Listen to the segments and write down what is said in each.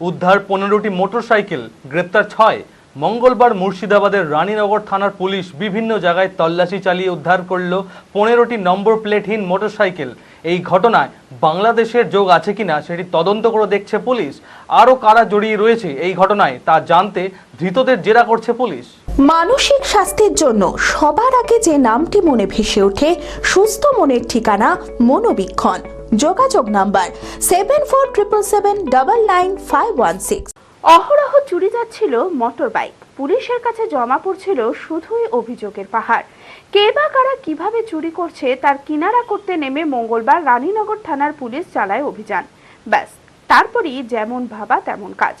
উদ্ধার পনেরোটি মোটরসাইকেল, গ্রেপ্তার ছয় মঙ্গলবার মুর্শিদাবাদের রানীনগর থানার পুলিশ বিভিন্ন জায়গায় তল্লাশি চালিয়ে উদ্ধার করল পনেরোটি নম্বর প্লেটহীন মোটরসাইকেল। এই ঘটনায় বাংলাদেশের যোগ আছে কিনা সেটি তদন্ত করে দেখছে পুলিশ। আরও কারা জড়িয়ে রয়েছে এই ঘটনায় তা জানতে ধৃতদের জেরা করছে পুলিশ। মানসিক স্বাস্থ্যের জন্য সবার আগে যে নামটি মনে ভেসে ওঠে, সুস্থ মনের ঠিকানা মনোবীক্ষণ। যোগাযোগ number seven four triple seven double nine five one six অহরহ চুরি যাচ্ছিল মোটর বাইক পুলিশের কাছে জমা পড়ছিল শুধুই অভিযোগের পাহাড়। কে বা কারা কীভাবে চুরি করছে, তার কিনারা করতে নেমে মঙ্গলবার রানীনগর থানার পুলিশ চালায় অভিযান। ব্যাস, তারপরই যেমন ভাবা তেমন কাজ।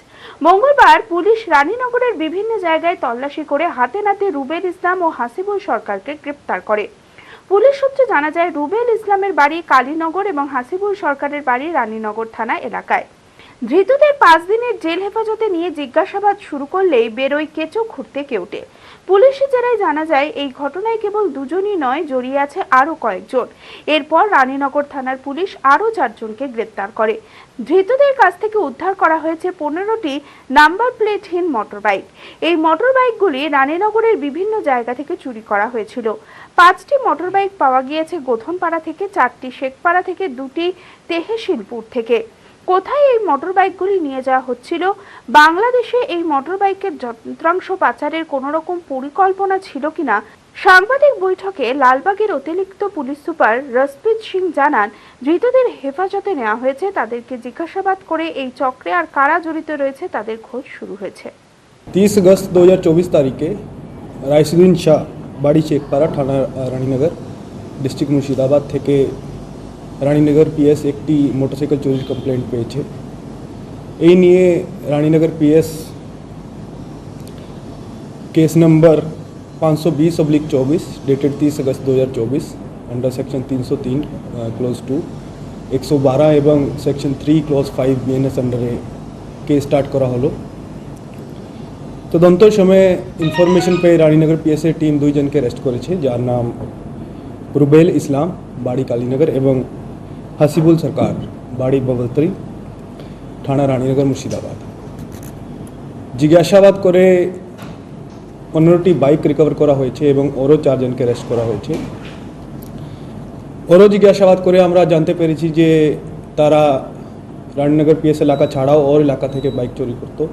মঙ্গলবার পুলিশ রানীনগরের বিভিন্ন জায়গায় তল্লাশি করে হাতে নাতে রুবেল ইসলাম ও হাসিবুল সরকারকে গ্রেপ্তার করে। পুলিশ সূত্রে জানা যায়, রুবেল ইসলামের বাড়ি কালীনগর এবং হাসিবুল সরকারের বাড়ি রানীনগর থানা এলাকায়। ধৃতদের পাঁচ দিনের জেল হেফাজতে নিয়ে জিজ্ঞাসাবাদ শুরু করলেই বেরোয় কেঁচো খুঁড়তে কেউটে। পুলিশের জেরায় জানা যায়, এই ঘটনায় কেবল দুজনই নয়, জড়িয়ে আছে আরও কয়েকজন। এরপর রানীনগর থানার পুলিশ আরও চারজনকে গ্রেপ্তার করে। ধৃতদের কাছ থেকে উদ্ধার করা হয়েছে পনেরোটি নাম্বার প্লেটহীন মোটরবাইক। এই মোটরবাইকগুলি রানীনগরের বিভিন্ন জায়গা থেকে চুরি করা হয়েছিল। পাঁচটি মোটরবাইক পাওয়া গিয়েছে গোধনপাড়া থেকে, চারটি শেখপাড়া থেকে, দুটি তেহেশিলপুর থেকে। কোথায় এই মোটরবাইকগুলি নিয়ে যাওয়া হচ্ছিল? বাংলাদেশে এই মোটরবাইকের যন্ত্রাংশ পাচারের কোনো রকম পরিকল্পনা ছিল কিনা? সাংবাদিক বৈঠকে লালবাগের অতিরিক্ত পুলিশ সুপার রসপ্রীত সিং জানান ধৃতদের হেফাজতে নেওয়া হয়েছে তাদেরকে জিজ্ঞাসাবাদ করে এই চক্রে আর কারা জড়িত রয়েছে তাদের খোঁজ শুরু হয়েছে तीस अगस्त 2024 तारीख के রাইসুদ্দিন শাহ বাড়ি চেকপাড়া থানা রানীনগর ডিস্ট্রিক্ট মুর্শিদাবাদ থেকে রানীনগর পিএস একটি মোটরসাইকেল চুরির কমপ্লেন্ট পেয়েছে এই নিয়ে Raninagar PS case number 520 oblique चौबीस dated 30 August 2024 under section 303 close to 112 এবং সেকশন 3 ক্লোজ 5 বিএনএস আন্ডারে কেস স্টার্ট করা হলো তদন্তের সময় ইনফরমেশন পেয়ে রানীনগর পিএসএ টিম দুইজনকে অ্যারেস্ট করেছে যার নাম রুবেল ইসলাম বাড়ি কালীনগর এবং হাসিবুল সরকার বাড়ি ববলতরি থানা রানীনগর মুর্শিদাবাদ জিজ্ঞাসাবাদ করে পনেরোটি বাইক রিকভার করা হয়েছে এবং ওরও চারজনকে অ্যারেস্ট করা হয়েছে। ওরও জিজ্ঞাসাবাদ করে আমরা জানতে পেরেছি যে তারা রানীনগর পিএস এলাকা ছাড়াও ওর এলাকা থেকে বাইক চুরি করতো।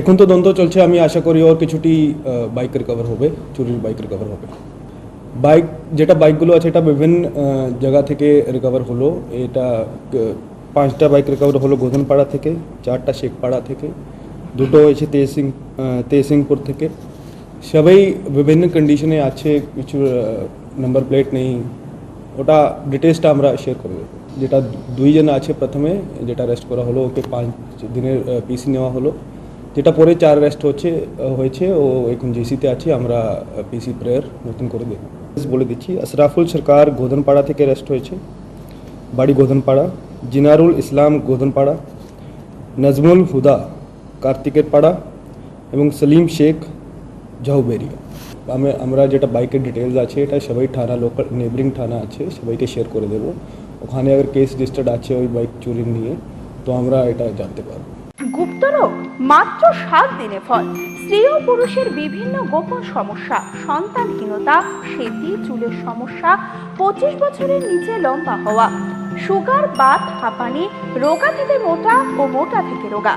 এখন তো দ্বন্দ্ব চলছে, আমি আশা করি ওর কিছুটি বাইক রিকভার হবে, চুরির বাইক রিকভার হবে। বাইক যেটা বাইকগুলো আছে এটা বিভিন্ন জায়গা থেকে রিকভার হলো। এটা পাঁচটা বাইক রিকভার হলো গোধনপাড়া থেকে, চারটা শেখপাড়া থেকে। দুটো হয়েছে তেহসিং আহ, তেহসিংপুর থেকে। সবাই বিভিন্ন কন্ডিশনে আছে কিছু নাম্বার প্লেট নেই। ওটা ডিটেলসটা আমরা শেয়ার করব। যেটা দুইজন আছে প্রথমে যেটা রেস্ট করা হলো ওকে পাঁচ দিনের পিসি নেওয়া হলো। যেটা পরে চার রেস্ট হচ্ছে হয়েছে ও এখন জিসিতে আছে আমরা পিসি প্রেয়ার নতুন করে দেব বলে দিচ্ছি আশরাফুল সরকার গোধনপাড়া থেকে রেস্ট হয়েছে। বাড়ি গোধনপাড়া জিনারুল ইসলাম গোধনপাড়া নজমুল হুদা কার্তিকের পাড়া এবং সলিম শেখ ঝাউবেরিয়া আমি, আমরা যেটা বাইকের ডিটেলস আছে, এটা সবাই থানা লোকাল নেবরিং থানা আছে, সবাইকে শেয়ার করে দেবো। ওখানে আবার কেস রেজিস্টার্ড আছে ওই বাইক চুরি নিয়ে, তো আমরা এটা জানতে পারব। গুপ্তরোগ মাত্র সাত দিনে ফল। স্ত্রী ও পুরুষের বিভিন্ন গোপন সমস্যা, সন্তানহীনতা, সেতি, চুলের সমস্যা, পঁচিশ বছরের নিচে লম্বা হওয়া, সুগার, বাত, হাঁপানি, রোগা থেকে মোটা ও মোটা থেকে রোগা।